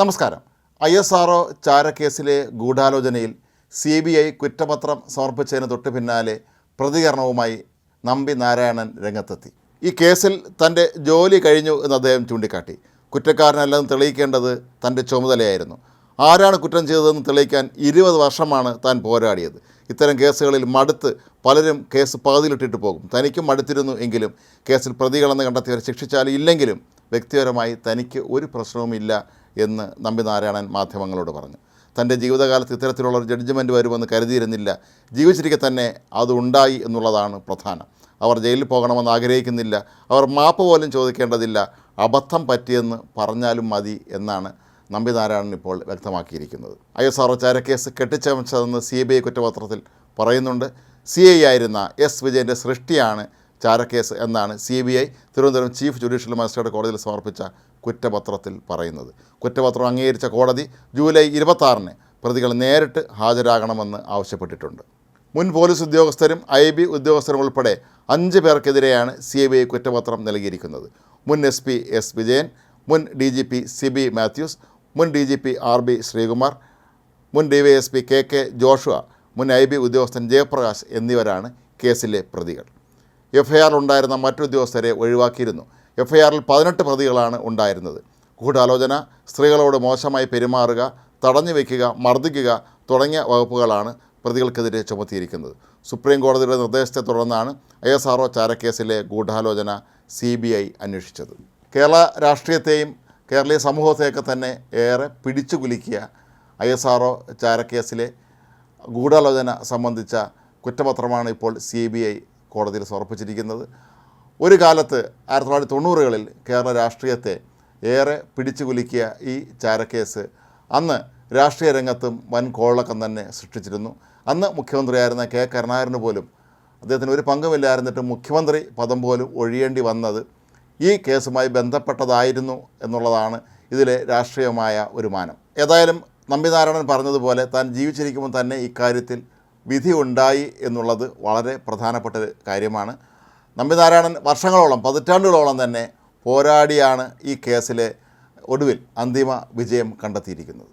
നമസ്കാരം. I S R ചാരക്കേസിലെ ഗൂഢാലോചനയിൽ സി ബി ഐ കുറ്റപത്രം സമർപ്പിച്ചതിന് തൊട്ട് പിന്നാലെ പ്രതികരണവുമായി നമ്പി നാരായണൻ രംഗത്തെത്തി. ഈ കേസിൽ തന്റെ ജോലി കഴിഞ്ഞു എന്ന് അദ്ദേഹം ചൂണ്ടിക്കാട്ടി. കുറ്റക്കാരനല്ലെന്ന് തെളിയിക്കേണ്ടത് തന്റെ ചുമതലയായിരുന്നു. ആരാണ് കുറ്റം ചെയ്തതെന്ന് തെളിയിക്കാൻ ഇരുപത് വർഷമാണ് താൻ പോരാടിയത്. ഇത്തരം കേസുകളിൽ മടുത്ത് പലരും കേസ് പകുതിയിലിട്ടിട്ട് പോകും. തനിക്കും മടുത്തിരുന്നു എങ്കിലും കേസിൽ പ്രതികളെന്ന് കണ്ടെത്തിയവരെ ശിക്ഷിച്ചാലും ഇല്ലെങ്കിലും വ്യക്തിപരമായി തനിക്ക് ഒരു പ്രശ്നവുമില്ല എന്ന് നമ്പി നാരായണൻ മാധ്യമങ്ങളോട് പറഞ്ഞു. തന്റെ ജീവിതകാലത്ത് ഇത്തരത്തിലുള്ള ഒരു ജഡ്ജ്മെന്റ് വരുമെന്ന് കരുതിയിരുന്നില്ല. ജീവിച്ചിരിക്കെ തന്നെ അതുണ്ടായി എന്നുള്ളതാണ് പ്രധാനം. അവർ ജയിലിൽ പോകണമെന്ന് ആഗ്രഹിക്കുന്നില്ല. അവർ മാപ്പ് പോലും ചോദിക്കേണ്ടതില്ല. അബദ്ധം പറ്റിയെന്ന് പറഞ്ഞാലും മതി എന്നാണ് നമ്പി നാരായണൻ ഇപ്പോൾ വ്യക്തമാക്കിയിരിക്കുന്നത്. ഐ എസ് ആർ ചാരക്കേസ് കെട്ടിച്ചമച്ചതെന്ന് സി ബി ഐ കുറ്റപത്രത്തിൽ പറയുന്നുണ്ട്. സി ഐ ആയിരുന്ന എസ് വിജയന്റെ സൃഷ്ടിയാണ് ചാരക്കേസ് എന്നാണ് C B I Thiruvananthapuram chief judicial magistrate കോടതിയിൽ സമർപ്പിച്ച കുറ്റപത്രത്തിൽ പറയുന്നത്. കുറ്റപത്രം അംഗീകരിച്ച കോടതി ജൂലൈ ഇരുപത്താറിന് പ്രതികൾ നേരിട്ട് ഹാജരാകണമെന്ന് ആവശ്യപ്പെട്ടിട്ടുണ്ട്. മുൻ പോലീസ് ഉദ്യോഗസ്ഥരും ഐ ബി ഉദ്യോഗസ്ഥരും ഉൾപ്പെടെ അഞ്ച് പേർക്കെതിരെയാണ് സി ബി ഐ കുറ്റപത്രം നൽകിയിരിക്കുന്നത്. മുൻ എസ് പി എസ് വിജയൻ മുൻ D G P C B Mathews മുൻ D G P R B Sreekumar മുൻ D Y S P K K Joshua മുൻ ഐ ബി ഉദ്യോഗസ്ഥൻ ജയപ്രകാശ് എന്നിവരാണ് കേസിലെ പ്രതികൾ. എഫ് ഐ ആർ ഉണ്ടായിരുന്ന മറ്റുദ്യോഗസ്ഥരെ ഒഴിവാക്കിയിരുന്നു. എഫ് ഐ ആറിൽ പതിനെട്ട് പ്രതികളാണ് ഉണ്ടായിരുന്നത്. ഗൂഢാലോചന സ്ത്രീകളോട് മോശമായി പെരുമാറുക തടഞ്ഞു വയ്ക്കുക മർദ്ദിക്കുക തുടങ്ങിയ വകുപ്പുകളാണ് പ്രതികൾക്കെതിരെ ചുമത്തിയിരിക്കുന്നത്. സുപ്രീം കോടതിയുടെ നിർദ്ദേശത്തെ തുടർന്നാണ് ഐ എസ് ആർ ചാരക്കേസിലെ ഗൂഢാലോചന സി ബി ഐ അന്വേഷിച്ചത്. കേരള രാഷ്ട്രീയത്തെയും കേരളീയ സമൂഹത്തെയൊക്കെ തന്നെ ഏറെ പിടിച്ചു കുലുക്കിയ ഐ എസ് ആർ ഒ ചാരക്കേസിലെ ഗൂഢാലോചന സംബന്ധിച്ച കുറ്റപത്രമാണ് ഇപ്പോൾ സി ബി ഐ കോടതിയിൽ സമർപ്പിച്ചിരിക്കുന്നത്. ഒരു കാലത്ത് ആയിരത്തി തൊള്ളായിരത്തി തൊണ്ണൂറുകളിൽ കേരള രാഷ്ട്രീയത്തെ ഏറെ പിടിച്ചു കുലുക്കിയ ഈ ചാരക്കേസ് അന്ന് രാഷ്ട്രീയ രംഗത്തും വൻ കോളക്കം തന്നെ സൃഷ്ടിച്ചിരുന്നു. അന്ന് മുഖ്യമന്ത്രിയായിരുന്ന കെ കരുണാകരന് പോലും അദ്ദേഹത്തിന് ഒരു പങ്കുമില്ലായിരുന്നിട്ട് മുഖ്യമന്ത്രി പദം പോലും ഒഴിയേണ്ടി വന്നത് ഈ കേസുമായി ബന്ധപ്പെട്ടതായിരുന്നു എന്നുള്ളതാണ് ഇതിലെ രാഷ്ട്രീയമായ ഒരു മാനം. ഏതായാലും നമ്പിനാരായണൻ പറഞ്ഞതുപോലെ താൻ ജീവിച്ചിരിക്കുമ്പോൾ തന്നെ ഇക്കാര്യത്തിൽ വിധി ഉണ്ടായി എന്നുള്ളത് വളരെ പ്രധാനപ്പെട്ട കാര്യമാണ്. നമ്പിനാരായണൻ വർഷങ്ങളോളം പതിറ്റാണ്ടുകളോളം തന്നെ പോരാടിയാണ് ഈ കേസിലെ ഒടുവിൽ അന്തിമ വിജയം കണ്ടെത്തിയിരിക്കുന്നത്.